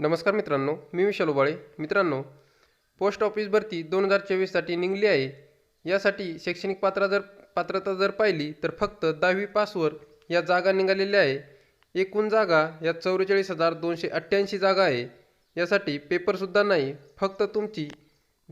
नमस्कार मित्रांनो मी विशाल उबाळे. मित्रांनो पोस्ट ऑफिस भरती दोन हजार चोवीससाठी निघली आहे. यासाठी शैक्षणिक पात्रा जर पात्रता जर पाहिली तर फक्त दहावी पासवर या जागा निघालेल्या आहे. एकूण जागा या चौवेचाळीस हजार दोनशे अठ्ठ्याऐंशी जागा आहे. यासाठी पेपरसुद्धा नाही. फक्त तुमची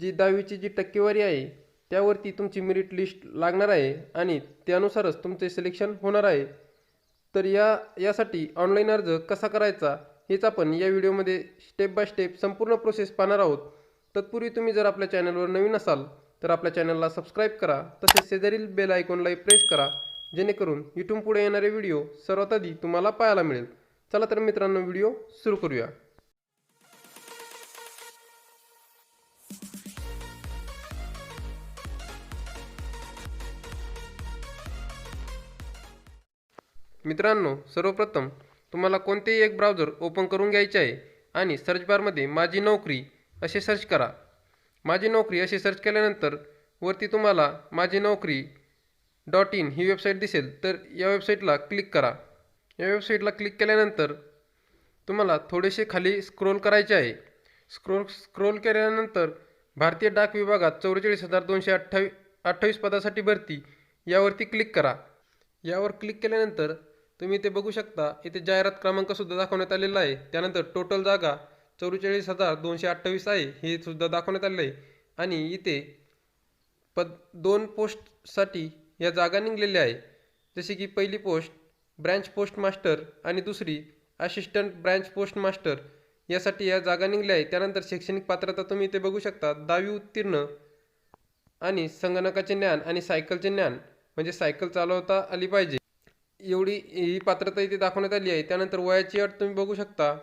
जी दहावीची जी टक्केवारी आहे त्यावरती तुमची मेरिट लिस्ट लागणार आहे आणि त्यानुसारच तुमचे सिलेक्शन होणार आहे. तर या यासाठी ऑनलाईन अर्ज कसा करायचा? हेच आपण या व्हिडिओमध्ये स्टेप बाय स्टेप संपूर्ण प्रोसेस पाहणार आहोत. तत्पूर्वी तुम्ही जर आपल्या चॅनलवर नवीन असाल तर आपल्या चॅनलला सबस्क्राईब करा तसेच शेजारील बेल आयकॉनलाही प्रेस करा जेणेकरून इथून पुढे येणारे व्हिडिओ सर्वात आधी तुम्हाला पाहायला मिळेल. चला तर मित्रांनो व्हिडिओ सुरू करूया. मित्रांनो सर्वप्रथम तुम्हाला कोणतेही एक ब्राउझर ओपन करून घ्यायचे आहे आणि सर्च बारमध्ये माझी नोकरी असे सर्च करा. माझी नोकरी असे सर्च केल्यानंतर वरती तुम्हाला माझी नोकरी डॉट इन ही वेबसाईट दिसेल. तर या वेबसाईटला क्लिक करा. या वेबसाईटला क्लिक केल्यानंतर तुम्हाला थोडेसे खाली स्क्रोल करायचे आहे. स्क्रोल स्क्रोल केल्यानंतर भारतीय डाक विभागात चौवेचाळीस हजार दोनशे अठ्ठावी अठ्ठावीस पदासाठी भरती यावरती क्लिक करा. यावर क्लिक केल्यानंतर तुम्ही इथे बघू शकता. इथे जाहिरात क्रमांकसुद्धा दाखवण्यात आलेला आहे. त्यानंतर टोटल जागा चौवेचाळीस हजार दोनशे अठ्ठावीस आहे. हे सुद्धा दाखवण्यात आलेलं आहे. आणि इथे पद दोन पोस्टसाठी या जागा निघलेल्या आहे. जसे की पहिली पोस्ट ब्रँच पोस्ट मास्टर आणि दुसरी असिस्टंट ब्रँच पोस्ट मास्टर यासाठी या जागा निघल्या आहे त्यानंतर शैक्षणिक पात्रता तुम्ही इथे बघू शकता. दहावी उत्तीर्ण आणि संगणकाचे ज्ञान आणि सायकलचे ज्ञान. म्हणजे सायकल चालवता आली पाहिजे. एवढी ही पात्रता इथे दाखवण्यात आली आहे. त्यानंतर वयाची अट तुम्ही बघू शकता.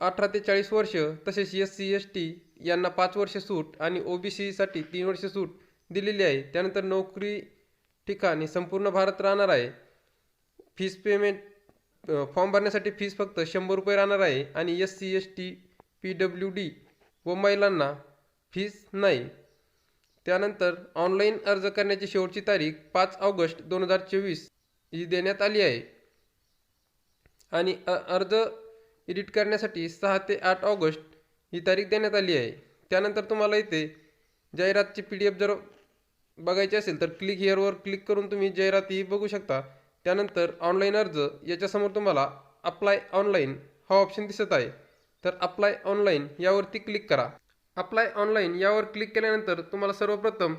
अठरा ते चाळीस वर्ष तसेच एस सी एस टी यांना पाच वर्ष सूट आणि ओ बी सीसाठी तीन वर्ष सूट दिलेली आहे. त्यानंतर नोकरी ठिकाणी संपूर्ण भारत राहणार आहे. फीस पेमेंट फॉर्म भरण्यासाठी फीस फक्त शंभर रुपये राहणार आहे आणि S C S T P W D व महिलांना फीस नाही. त्यानंतर ऑनलाईन अर्ज करण्याची शेवटची तारीख पाच ऑगस्ट दोन हजार चोवीस. ही देण्यात आली आहे. आणि अर्ज एडिट करण्यासाठी सहा ते आठ ऑगस्ट ही तारीख देण्यात आली आहे. त्यानंतर तुम्हाला इथे जाहिरातची पी डी एफ जर बघायची असेल तर क्लिक हिअरवर क्लिक करून तुम्ही जाहिरात ही बघू शकता. त्यानंतर ऑनलाईन अर्ज याच्यासमोर तुम्हाला अप्लाय ऑनलाईन हा ऑप्शन दिसत आहे. तर अप्लाय ऑनलाईन यावरती क्लिक करा. अप्लाय ऑनलाईन यावर क्लिक केल्यानंतर तुम्हाला सर्वप्रथम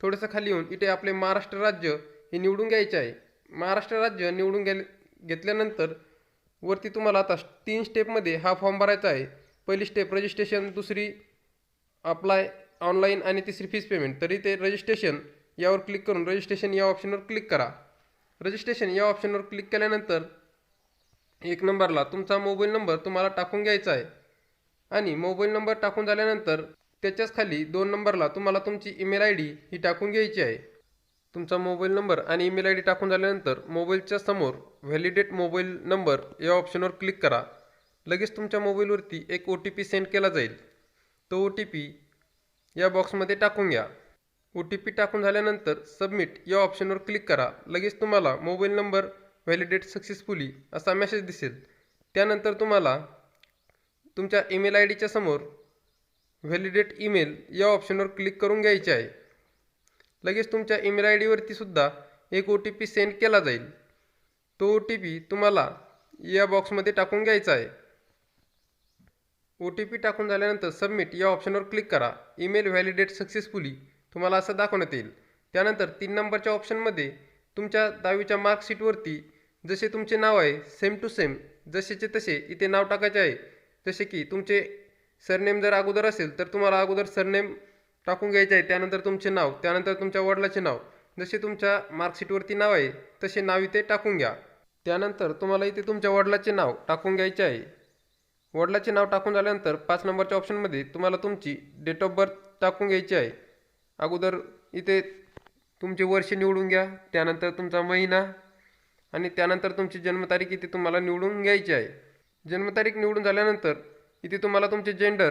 थोडंसं खाली येऊन इथे आपले महाराष्ट्र राज्य हे निवडून घ्यायचे आहे. महाराष्ट्र राज्य निवडून गेले घेतल्यानंतर वरती तुम्हाला आता तीन स्टेपमध्ये हा फॉर्म भरायचा आहे. पहिली स्टेप रजिस्ट्रेशन दुसरी अप्लाय ऑनलाईन आणि तिसरी फीस पेमेंट तरी ते रजिस्ट्रेशन यावर क्लिक करून रजिस्ट्रेशन या ऑप्शनवर क्लिक करा. रजिस्ट्रेशन या ऑप्शनवर क्लिक केल्यानंतर एक नंबरला तुमचा मोबाईल नंबर तुम्हाला टाकून घ्यायचा आहे. आणि मोबाईल नंबर टाकून झाल्यानंतर त्याच्याच खाली दोन नंबरला तुम्हाला तुमची ईमेल आय डी ही टाकून घ्यायची आहे. तुमचा मोबाईल नंबर आणि ईमेल आय डी टाकून झाल्यानंतर मोबाईलच्या समोर व्हॅलिडेट मोबाईल नंबर या ऑप्शनवर क्लिक करा. लगेच तुमच्या मोबाईलवरती एक ओ टी पी सेंड केला जाईल. तो ओ टी पी या बॉक्समध्ये टाकून घ्या. ओ टी पी टाकून झाल्यानंतर सबमिट या ऑप्शनवर क्लिक करा. लगेच तुम्हाला मोबाईल नंबर व्हॅलिडेट सक्सेसफुली असा मेसेज दिसेल. त्यानंतर तुम्हाला तुमच्या ईमेल आय डीच्या समोर व्हॅलिडेट ईमेल या ऑप्शनवर क्लिक करून घ्यायचे आहे. लगेच तुमच्या ईमेल आय डीवरती सुद्धा एक ओ टी पी सेंड केला जाईल. तो ओ टी पी तुम्हाला या बॉक्समध्ये टाकून घ्यायचा आहे. ओ टी पी टाकून झाल्यानंतर सबमिट या ऑप्शनवर क्लिक करा. ईमेल व्हॅलिडेट सक्सेसफुली तुम्हाला असं दाखवण्यात येईल. त्यानंतर तीन नंबरच्या ऑप्शनमध्ये तुमच्या दहावीच्या मार्कशीटवरती जसे तुमचे नाव आहे सेम टू सेम जसेचे तसे इथे नाव टाकायचे आहे. जसे की तुमचे सरनेम जर अगोदर असेल तर तुम्हाला अगोदर सरनेम टाकून घ्यायचे आहे. त्यानंतर तुमचे नाव त्यानंतर तुमच्या वडिलाचे नाव. जसे तुमच्या मार्कशीटवरती नाव आहे तसे नाव इथे टाकून घ्या. त्यानंतर तुम्हाला इथे तुमच्या वडिलाचे नाव टाकून घ्यायचे आहे. वडिलाचे नाव टाकून झाल्यानंतर पाच नंबरच्या ऑप्शनमध्ये तुम्हाला तुमची डेट ऑफ बर्थ टाकून घ्यायची आहे. अगोदर इथे तुमचे वर्ष निवडून घ्या त्यानंतर तुमचा महिना आणि त्यानंतर तुमची जन्मतारीख इथे तुम्हाला निवडून घ्यायची आहे. जन्मतारीख निवडून झाल्यानंतर इथे तुम्हाला तुमचे जेंडर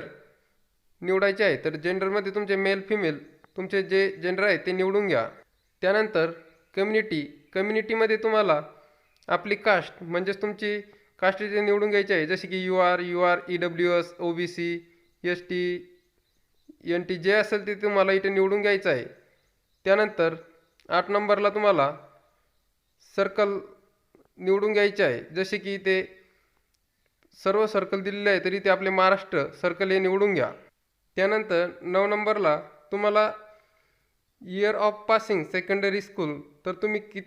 निवडायचे आहे तर जेंडरमध्ये तुमचे मेल फिमेल तुमचे जे जेंडर आहे ते निवडून घ्या. त्यानंतर कम्युनिटी कम्युनिटीमध्ये तुम्हाला आपली कास्ट म्हणजेच तुमची कास्ट इथे निवडून घ्यायची आहे जसे की U R U R E W S O B C S T N T J असेल ते तुम्हाला इथे निवडून घ्यायचं आहे. त्यानंतर आठ नंबरला तुम्हाला सर्कल निवडून घ्यायचे आहे जसे की ते सर्व सर्कल दिलेले आहे तरी ते आपले महाराष्ट्र सर्कल हे निवडून घ्या. त्यानंतर नऊ नंबरला तुम्हाला year of passing secondary school तर तुम्ही कि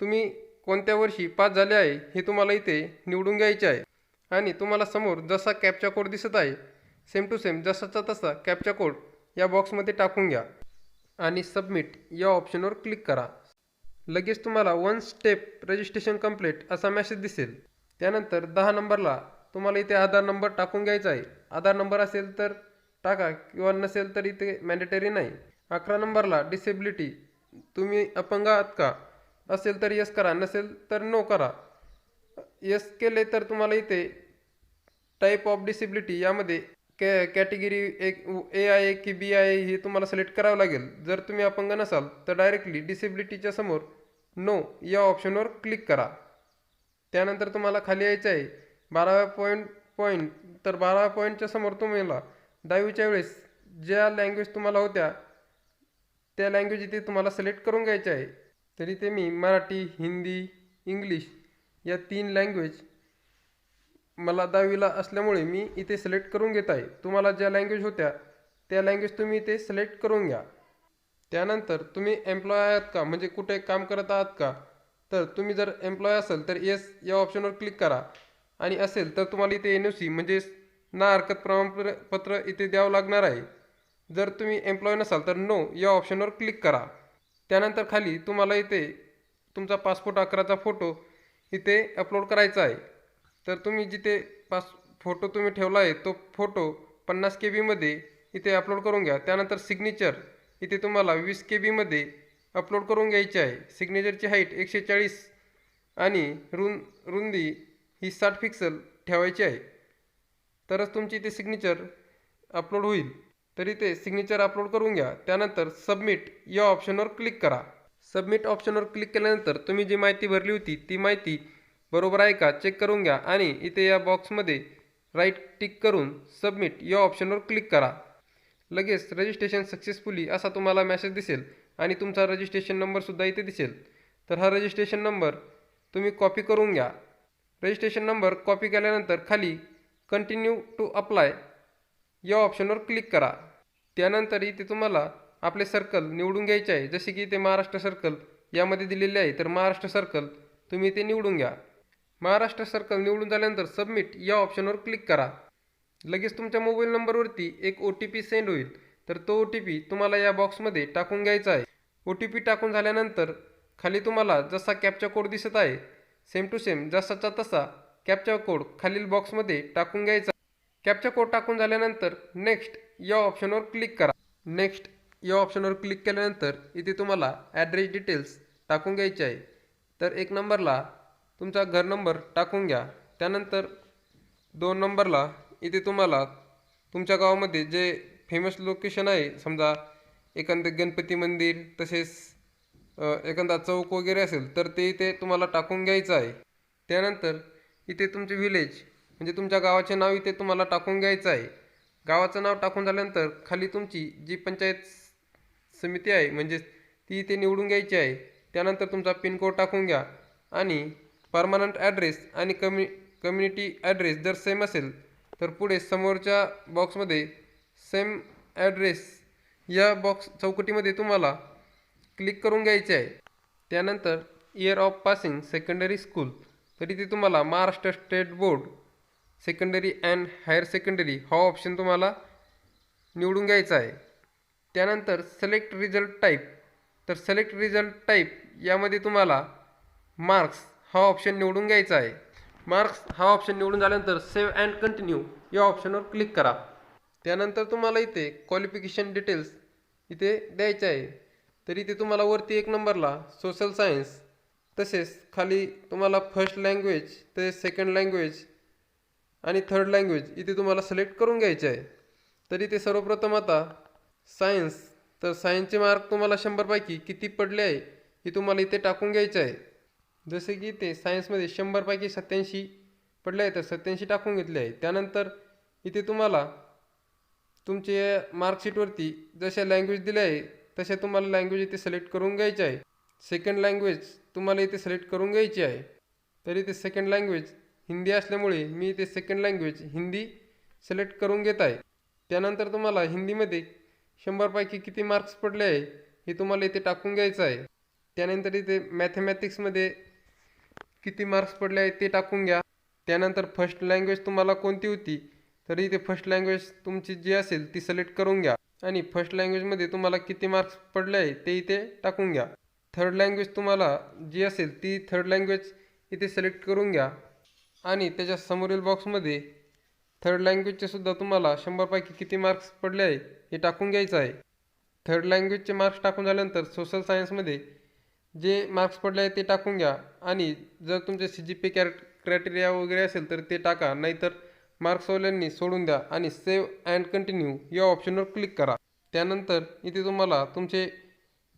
तुम्ही कोणत्या वर्षी पास झाले आहे हे तुम्हाला इथे निवडून घ्यायचे आहे. आणि तुम्हाला समोर जसा कॅपचा कोड दिसत आहे सेम टू सेम जसाचा तसा कॅपचा कोड या बॉक्समध्ये टाकून घ्या. आणि सबमिट या ऑप्शनवर क्लिक करा. लगेच तुम्हाला वन स्टेप रजिस्ट्रेशन कंप्लीट असा मेसेज दिसेल. त्यानंतर दहा नंबरला तुम्हाला इथे आधार नंबर टाकून घ्यायचा आहे. आधार नंबर असेल तर टाका किंवा नसेल तर इथे मॅन्डेटरी नाही. अकरा नंबरला डिसेबिलिटी तुम्ही अपंग आहात का? असेल तर यस करा नसेल तर नो करा. यस केले तर तुम्हाला इथे टाईप ऑफ डिसेबिलिटी यामध्ये कॅ कॅटेगरी एक ए आहे की बी आहे हे तुम्हाला सिलेक्ट करावं लागेल. जर तुम्ही अपंग नसाल तर डायरेक्टली डिसेबिलिटीच्या समोर नो या ऑप्शनवर क्लिक करा. त्यानंतर तुम्हाला खाली यायचं आहे बाराव्या पॉईंट पॉईंट तर बाराव्या पॉईंटच्या समोर तुम्हाला दहावीच्या वेळेस ज्या लँग्वेज तुम्हाला होत्या त्या लँग्वेज इथे तुम्हाला सिलेक्ट करून घ्यायचे आहे. तरी ते मी मराठी हिंदी इंग्लिश या तीन लँग्वेज मला दहावीला असल्यामुळे मी इथे सिलेक्ट करून घेत आहे. तुम्हाला ज्या लँग्वेज होत्या त्या लँग्वेज तुम्ही इथे सिलेक्ट करून घ्या. त्यानंतर तुम्ही एम्प्लॉय आहात का? म्हणजे कुठे काम करत आहात का? तर तुम्ही जर एम्प्लॉय असाल तर येस या ऑप्शनवर क्लिक करा. आणि असेल तर तुम्हाला इथे एन ओ सी म्हणजेच ना हरकत प्रमाणपत्र इथे द्यावं लागणार आहे. जर तुम्ही एम्प्लॉय नसाल तर नो या ऑप्शनवर क्लिक करा. त्यानंतर खाली तुम्हाला इथे तुमचा पासपोर्ट आकाराचा फोटो इथे अपलोड करायचा आहे. तर तुम्ही जिथे पास फोटो तुम्ही ठेवला आहे तो फोटो पन्नास के बीमध्ये इथे अपलोड करून घ्या. त्यानंतर सिग्नेचर इथे तुम्हाला वीस के बीमध्ये अपलोड करून घ्यायची आहे. सिग्नेचरची हाईट एकशे चाळीस आणि रुं रुंदी ही साठ पिक्सल ठेवायची आहे. तरच तुमची इथे सिग्नेचर अपलोड होईल. तरी ते सिग्नेचर अपलोड करून घ्या. त्यानंतर सबमिट या ऑप्शनवर क्लिक करा. सबमिट ऑप्शनवर क्लिक केल्यानंतर तुम्ही जी माहिती भरली होती ती माहिती बरोबर आहे का? चेक करून घ्या आणि इथे या बॉक्समध्ये राईट टिक करून सबमिट या ऑप्शनवर क्लिक करा. लगेच रजिस्ट्रेशन सक्सेसफुली असा तुम्हाला मॅसेज दिसेल आणि तुमचा रजिस्ट्रेशन नंबरसुद्धा इथे दिसेल. तर हा रजिस्ट्रेशन नंबर तुम्ही कॉपी करून घ्या. रजिस्ट्रेशन नंबर कॉपी केल्यानंतर खाली कंटिन्यू टू अप्लाय या ऑप्शनवर क्लिक करा. त्यानंतर इथे तुम्हाला आपले सर्कल निवडून घ्यायचे आहे. जसे की इथे महाराष्ट्र सर्कल यामध्ये दिलेले आहे. तर महाराष्ट्र सर्कल तुम्ही ते निवडून घ्या. महाराष्ट्र सर्कल निवडून झाल्यानंतर सबमिट या ऑप्शनवर क्लिक करा. लगेच तुमच्या मोबाईल नंबरवरती एक ओ टी पी सेंड होईल. तर तो ओ टी पी तुम्हाला या बॉक्समध्ये टाकून घ्यायचा आहे. ओ टी पी टाकून झाल्यानंतर खाली तुम्हाला जसा कॅपचा कोड दिसत आहे सेम टू सेम जसाचा तसा कॅपचा कोड खालील बॉक्समध्ये टाकून घ्यायचा. कॅपचा कोड टाकून झाल्यानंतर नेक्स्ट या ऑप्शनवर क्लिक करा. नेक्स्ट या ऑप्शनवर क्लिक केल्यानंतर इथे तुम्हाला ॲड्रेस डिटेल्स टाकून घ्यायचे आहे. तर एक नंबरला तुमचा घर नंबर टाकून घ्या. त्यानंतर दोन नंबरला इथे तुम्हाला तुमच्या गावामध्ये जे फेमस लोकेशन आहे समजा एखादं गणपती मंदिर तसेच एखादा चौक वगैरे असेल तर ते इथे तुम्हाला टाकून घ्यायचं आहे. त्यानंतर इथे तुमचे विलेज म्हणजे तुमच्या गावाचे नाव इथे तुम्हाला टाकून घ्यायचं आहे. गावाचं नाव टाकून झाल्यानंतर खाली तुमची जी पंचायत समिती आहे म्हणजे ती इथे निवडून घ्यायची आहे. त्यानंतर तुमचा पिनकोड टाकून घ्या आणि परमनंट ॲड्रेस आणि कम्यु कम्युनिटी ॲड्रेस जर सेम असेल तर पुढे समोरच्या बॉक्समध्ये सेम ॲड्रेस या बॉक्स चौकटीमध्ये तुम्हाला क्लिक करून घ्यायचे आहे. त्यानंतर year of passing secondary school तरी ते तुम्हाला Maharashtra state board secondary and higher secondary हा ऑप्शन तुम्हाला निवडून घ्यायचा आहे. त्यानंतर सिलेक्ट रिझल्ट टाईप तर सिलेक्ट रिझल्ट टाईप यामध्ये तुम्हाला मार्क्स हा ऑप्शन निवडून घ्यायचा आहे. मार्क्स हा ऑप्शन निवडून झाल्यानंतर सेव्ह अँड कंटिन्यू या ऑप्शनवर क्लिक करा. त्यानंतर तुम्हाला इथे क्वालिफिकेशन डिटेल्स इथे द्यायचे आहे. तर इथे तुम्हाला वरती एक नंबरला सोशल सायन्स तसेच खाली तुम्हाला फर्स्ट लँग्वेज तसेच सेकंड लँग्वेज आणि थर्ड लँग्वेज इथे तुम्हाला सिलेक्ट करून घ्यायचे आहे. तर इथे सर्वप्रथम आता सायन्स तर सायन्सचे मार्क तुम्हाला शंभरपैकी किती पडले आहे हे तुम्हाला इथे टाकून घ्यायचे आहे. जसे की इथे सायन्समध्ये शंभरपैकी सत्याऐंशी पडले आहे तर सत्याऐंशी टाकून घेतले आहे. त्यानंतर इथे तुम्हाला तुमचे मार्कशीटवरती जशा लँग्वेज दिल्या आहे तशा तुम्हाला लँग्वेज इथे सिलेक्ट करून घ्यायची आहे. सेकंड लँग्वेज तुम्हाला इथे सिलेक्ट करून घ्यायची आहे. तर इथे सेकंड लँग्वेज हिंदी असल्यामुळे मी इथे सेकंड लँग्वेज हिंदी सिलेक्ट करून घेत आहे. त्यानंतर तुम्हाला हिंदीमध्ये शंभरपैकी किती मार्क्स पडले आहे हे तुम्हाला इथे टाकून घ्यायचं आहे. त्यानंतर इथे मॅथमॅटिक्समध्ये किती मार्क्स पडले आहेत ते टाकून घ्या. त्यानंतर फर्स्ट लँग्वेज तुम्हाला कोणती होती तर इथे फर्स्ट लँग्वेज तुमची जी असेल ती सिलेक्ट करून घ्या. आणि फर्स्ट लँग्वेजमध्ये तुम्हाला किती मार्क्स पडले आहे ते इथे टाकून घ्या. थर्ड लँग्वेज तुम्हाला जी असेल ती थर्ड लँग्वेज इथे सिलेक्ट करून घ्या. आणि त्याच्या समोरील बॉक्समध्ये थर्ड लँग्वेजचे सुद्धा तुम्हाला शंभरपैकी किती मार्क्स पडले आहे हे टाकून घ्यायचं आहे. थर्ड लँग्वेजचे मार्क्स टाकून झाल्यानंतर सोशल सायन्समध्ये जे मार्क्स पडले आहेत ते टाकून घ्या. आणि जर तुमचे C G P carry criteria वगैरे असेल तर ते टाका नाहीतर मार्क्सवाल्यांनी सोडून द्या आणि सेव्ह अँड कंटिन्यू या ऑप्शनवर क्लिक करा. त्यानंतर इथे तुम्हाला तुमचे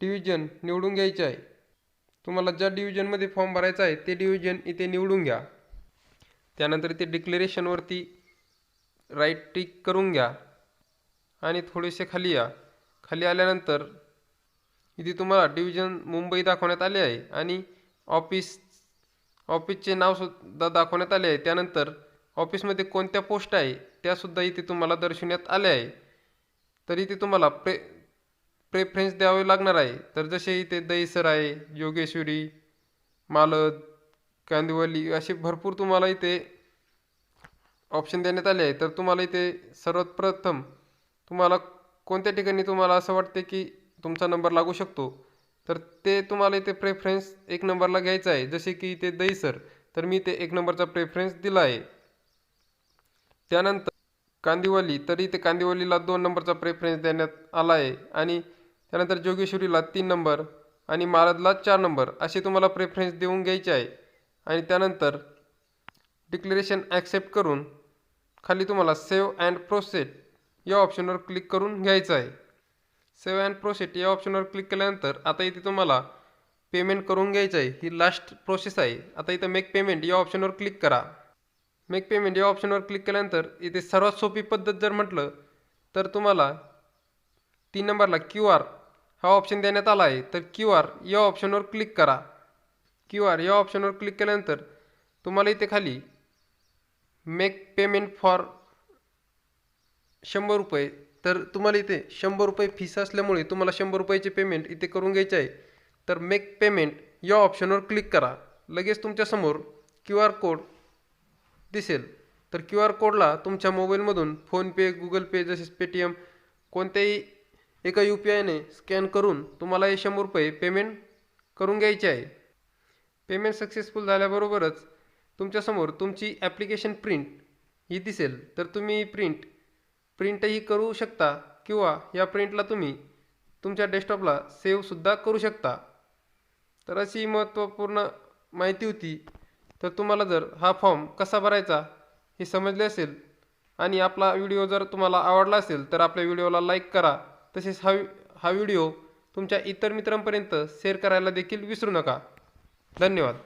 डिव्हिजन निवडून घ्यायचे आहे. तुम्हाला ज्या डिव्हिजनमध्ये फॉर्म भरायचा आहे ते डिव्हिजन इथे निवडून घ्या. त्यानंतर इथे डिक्लेरेशनवरती राईट टिक करून घ्या. आणि थोडेसे खाली या. खाली आल्यानंतर इथे तुम्हाला डिव्हिजन मुंबई दाखवण्यात आले आहे आणि ऑफिस ऑफिसचे नावसुद्धा दाखवण्यात आले आहे. त्यानंतर ऑफिसमध्ये कोणत्या पोस्ट आहे त्यासुद्धा इथे तुम्हाला दर्शवण्यात आल्या आहे. तर इथे तुम्हाला प्रे प्रेफरन्स द्यावे लागणार आहे. तर जसे इथे दहीसर आहे योगेश्वरी मालद कांदिवली असे भरपूर तुम्हाला इथे ऑप्शन देण्यात आले आहे. तर तुम्हाला इथे सर्वात प्रथम तुम्हाला कोणत्या ठिकाणी तुम्हाला असं वाटते की तुमचा नंबर लागू शकतो? तर ते तुम्हाला इथे प्रेफरन्स एक नंबरला घ्यायचा आहे. जसे की इथे दहीसर तर मी ते एक नंबरचा प्रेफरन्स दिला आहे. त्यानंतर कांदिवली तर इथे कांदिवलीला दोन नंबरचा प्रेफरन्स देण्यात आला आहे. आणि त्यानंतर जोगेश्वरीला तीन नंबर आणि मालदला चार नंबर असे तुम्हाला प्रेफरन्स देऊन घ्यायचे आहे. आणि त्यानंतर डिक्लेरेशन ॲक्सेप्ट करून खाली तुम्हाला सेव्ह अँड प्रोसेट या ऑप्शनवर क्लिक करून घ्यायचं आहे. सेव्ह अँड प्रोसेट या ऑप्शनवर क्लिक केल्यानंतर आता इथे तुम्हाला पेमेंट करून घ्यायचं आहे. ही लास्ट प्रोसेस आहे. आता इथं मेक पेमेंट या ऑप्शनवर क्लिक करा. मेक पेमेंट या ऑप्शनवर क्लिक केल्यानंतर इथे सर्वात सोपी पद्धत जर म्हटलं तर तुम्हाला तीन नंबरला क्यू आर हा ऑप्शन देण्यात आला आहे. तर क्यू आर या ऑप्शनवर क्लिक करा. क्यू आर या ऑप्शनवर क्लिक केल्यानंतर तुम्हाला इथे खाली मेक पेमेंट फॉर शंभर रुपये. तर तुम्हाला इथे शंभर रुपये फीस असल्यामुळे तुम्हाला शंभर रुपयाचे पेमेंट इथे करून घ्यायचे आहे. तर मेक पेमेंट या ऑप्शनवर क्लिक करा. लगेच तुमच्यासमोर क्यू आर कोड दिसेल. तर क्यू आर कोडला तुमच्या मोबाईलमधून फोनपे गुगल पे जसेच पेटीएम कोणत्याही एका यू पी आयने स्कॅन करून तुम्हाला हे शंभर रुपये पेमेंट करून घ्यायचे आहे. पेमेंट सक्सेसफुल झाल्याबरोबरच तुमच्यासमोर तुमची ॲप्लिकेशन प्रिंट ही दिसेल. तर तुम्ही प्रिंट प्रिंटही करू शकता किंवा या प्रिंटला तुम्ही तुमच्या डेस्कटॉपला सेव्हसुद्धा करू शकता. तर अशी महत्त्वपूर्ण माहिती होती. तर तुम्हाला जर हा फॉर्म कसा भरायचा हे समजले असेल आणि आपला व्हिडिओ जर तुम्हाला आवडला असेल तर आपल्या व्हिडिओला लाईक करा. तसेच हा हा व्हिडिओ तुमच्या इतर मित्रांपर्यंत शेअर करायला देखील विसरू नका. धन्यवाद.